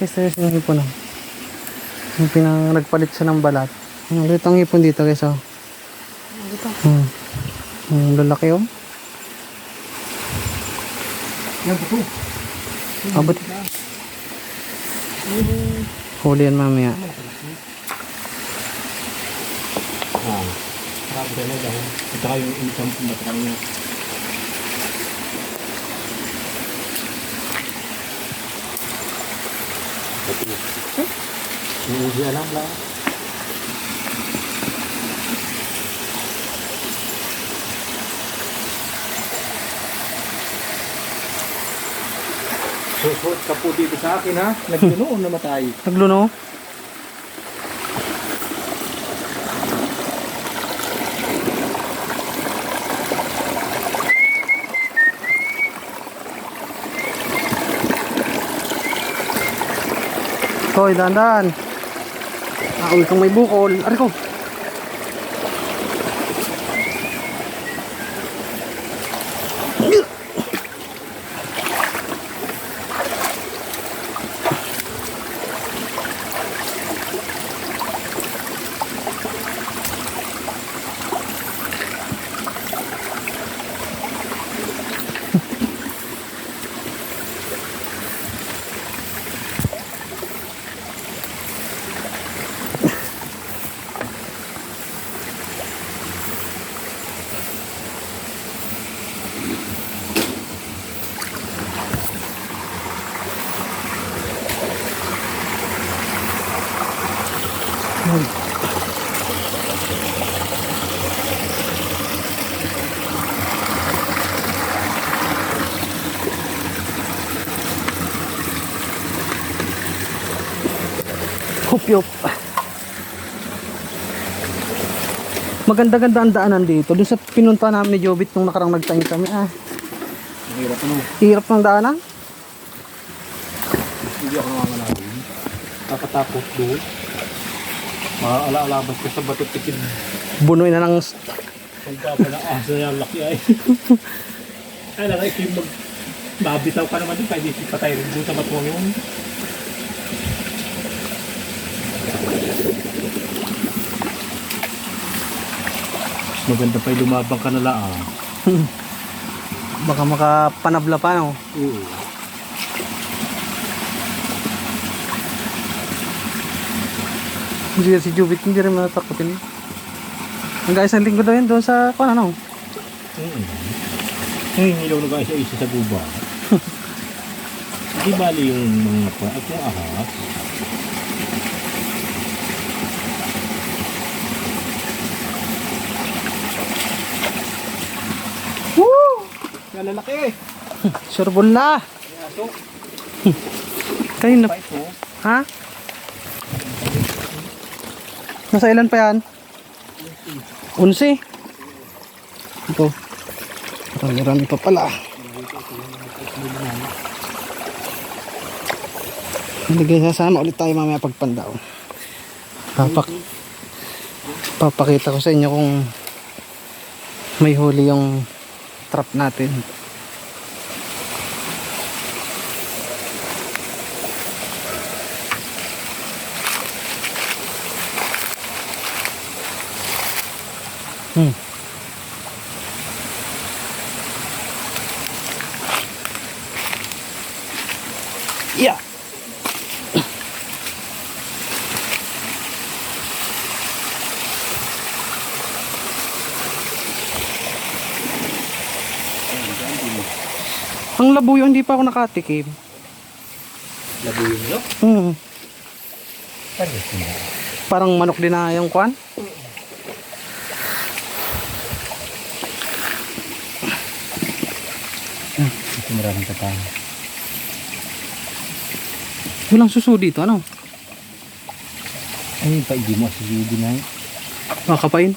Guys, ito yung hipon oh. Yung pinang nagpalit siya ng balat. Ang liit ang hipon dito guys oh. Hmm. Ang lalaki oh. Yan po. Abot. Huli yan mamaya. Ah. Grabe talaga. Ito kayo yung income po ba't Hindi alam lang. Susot ka po dito sa akin ha. Nagtunoon na matay. Nagluno. Hoy, dahan-dahan. Ah, uy, kung may bukol. Ari ko. Hupyop. Maganda-ganda ang daanan dito. Doon sa pinunta namin ni Jobit nung nakarang nagtanim kami. Ah, Mahirap ano. hirap ng daanan. Hindi ako nangangalawin. Kakatapos doon. Maaala-alabas ka sa bato tikid. Bunuin na ng... Pagkapala asa yan laki ay. ay lang ay mag mabitaw ka naman din pwede patay rin doon sa batuang yun. Maganda pa yung lumabang ka na lang. Baka makapanabla pa, no? Oo. Hindi si Jubit, hindi rin matakotin. Ang guys, ang linggo daw yun doon sa, kung ano, Mm. Nangingilaw na guys sa isa sa guba. Di bali yung mga pa yung ahas. Na! Yaso, Kayo na, pa ito. ha? Nasa ilan pa yan? Unsi. Ito. Marami-rami pa pala. Hindi sasama ulit tayo mamaya pagpandaw. Papak papakita ko sa inyo kung may huli yung trap natin. Hmm. Yeah. Ang labuyo hindi pa ako nakatikim. Labuyo nyo? Hmm. Mo. Parang manok din na yung kwan. Ito maraming katang. Walang suso dito, ano? Ay, paigi mo sa Judy na yun. Makapain.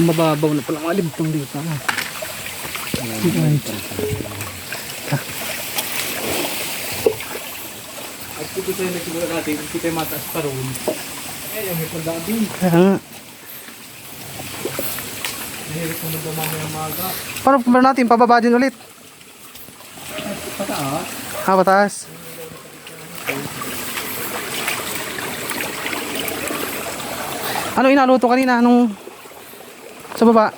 mababaw na pala mga libtang dito ha? At dito natin, hindi mataas pa roon. Eh, yung may pagdaan din. Ha? Nahirap ko magdama yung maga. Parang kumara natin, pababa din ulit. Pataas? Ha, pataas. Ano inaluto kanina? Anong sa baba?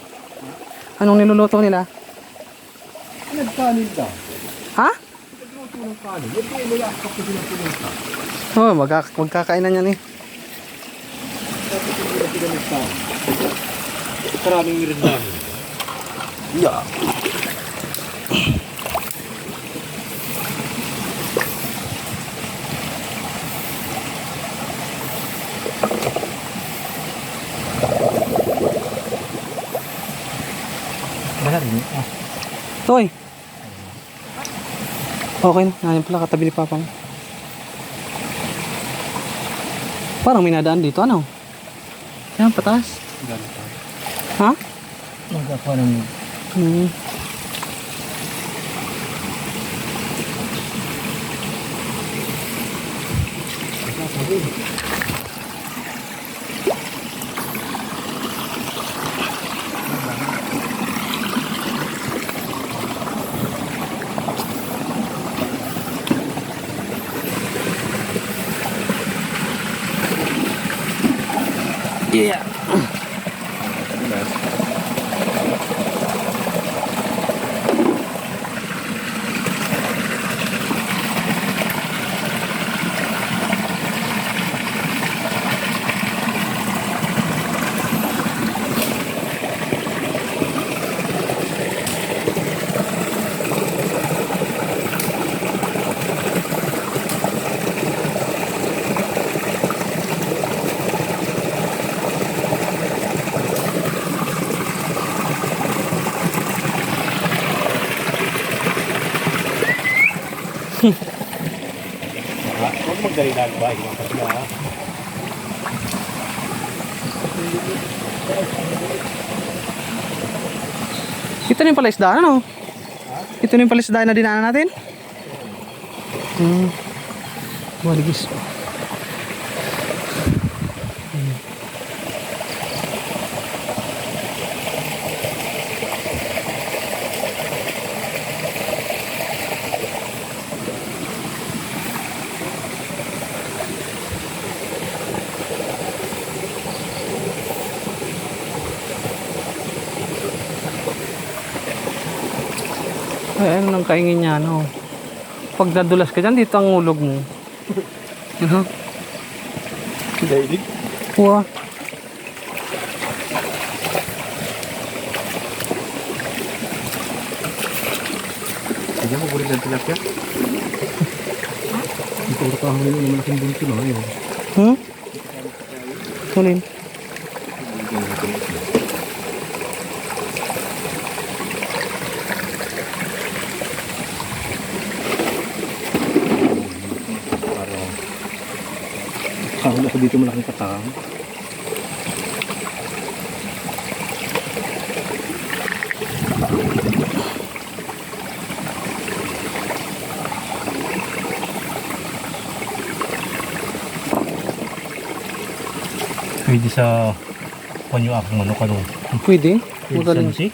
Anong niluluto nila? Nagkanin daw. Ha? Nagluto ng kanin. Yung pa inulak ka pa sila pinunta. Oh, magka magkakainan yan eh. Hindi na sila nagkanin. Maraming rin namin. Yeah. Toy. Okay na. Ayun pala katabi ni Papa. Parang may nadaan dito. Ano? Yan, pataas. ganito. Ha? Magkakawa ng Hmm. Yeah. Huwag magdali-dali ba? Iwan ka sila ha. Ito na yung pala ano? Ito na yung pala na dinaanan natin? Hmm. Maligis. Ay, ano nang kaingin niya, no? Pag nadulas ka dyan, dito ang ulog mo. Ano? Daily? Kuha. Hindi mo bulit ng tilapia? Ito ito ang huli ng malaking bunto na. Hmm? Kunin. Parang... Kahuli ako dito malaking katang. Pwede sa panyo akong ano kanong Pwede. Magaling. si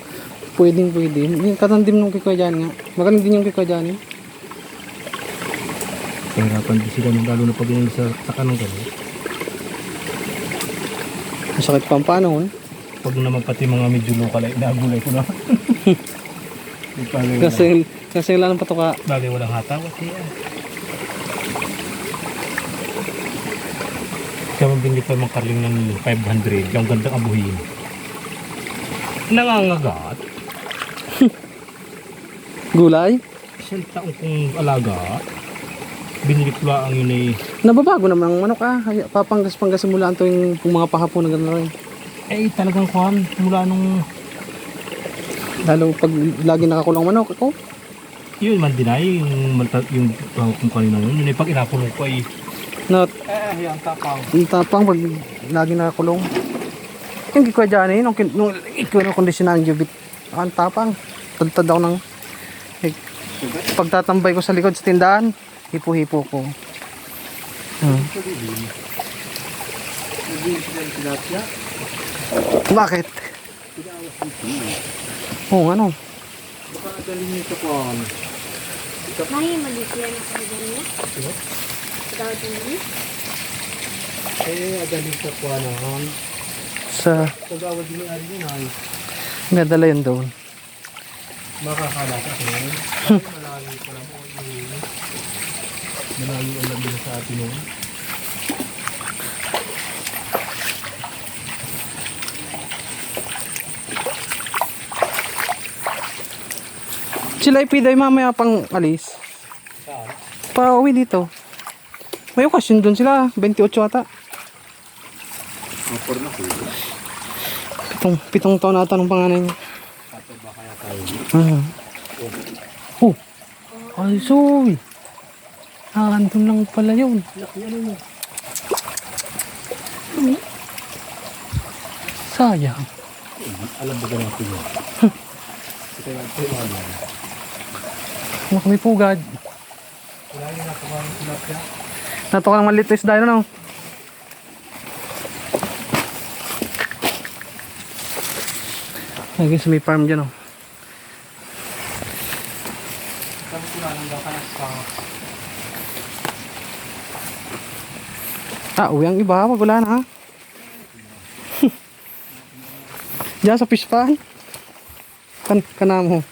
Pwedeng pwede. Yung katandim nung kikoy dyan nga. Magaling din yung kikoy dyan eh. Kahirapan din sila nung lalo na pag sa, sa kanong gano'n. Masakit pa ang panahon. Pag naman pati mga medyo local ay nagulay ko na. Kasi, kasi wala nang patuka. bagay walang hataw kasi yan. Kaya magbindig pa mga karling ng 500, yung gandang abuhin. Nangangagat. Gulay. Isang taong kong alaga. Binili ko lang yun ay, Nababago naman ang manok ah. Papanggas-panggas mula ang tuwing mga pahapon na gano'n rin. eh talagang kwan, mula nung, Lalo pag lagi nakakulang manok ako. yun man dinay, yung, yung uh, kung kanina yun, yun ay pag inakulong ko ay, Na eh, yung tapang. ang tapang pag lagi nakakulong. Yung kikoy dyan eh. Nung, nung ikaw na kondisyonan yung bit. Ang tapang. Tadtad ako ng eh, pagtatambay ko sa likod sa tindahan. Hipo-hipo ko. Hmm. Bakit? Oo, ano? Baka adalin niyo ito po. Mahi maliit yan niya. Ano? Tawag niya. Eh, adalin sa po naman. Sa, Pagawad din ang alin ay. nadala yun doon. Makakalasa ko. Malayo ko lang po. Malayo ang labi sa atin noon. Sila ipiday mamaya pang alis. Saan? Pa-uwi dito. May okasyon doon sila. 28 ata. Apor na ko. Pitong, pitong taon ata ng panganay niya. Ato ba kaya tayo? Hmm. Oh. Ay, sorry. Ah, andun lang pala yun. Sayang. Alam ba ganun ito yun? Ito yung ito yung ano. Kami pugad. Nato ka ng maliit na isda yun, ano? Lagi sa may farm dyan, oh. Sabi ko lang hanggang ka na sa Ah, uwi ang iba. Wag wala na? Diyan sa fish pan. Kan, kanamo.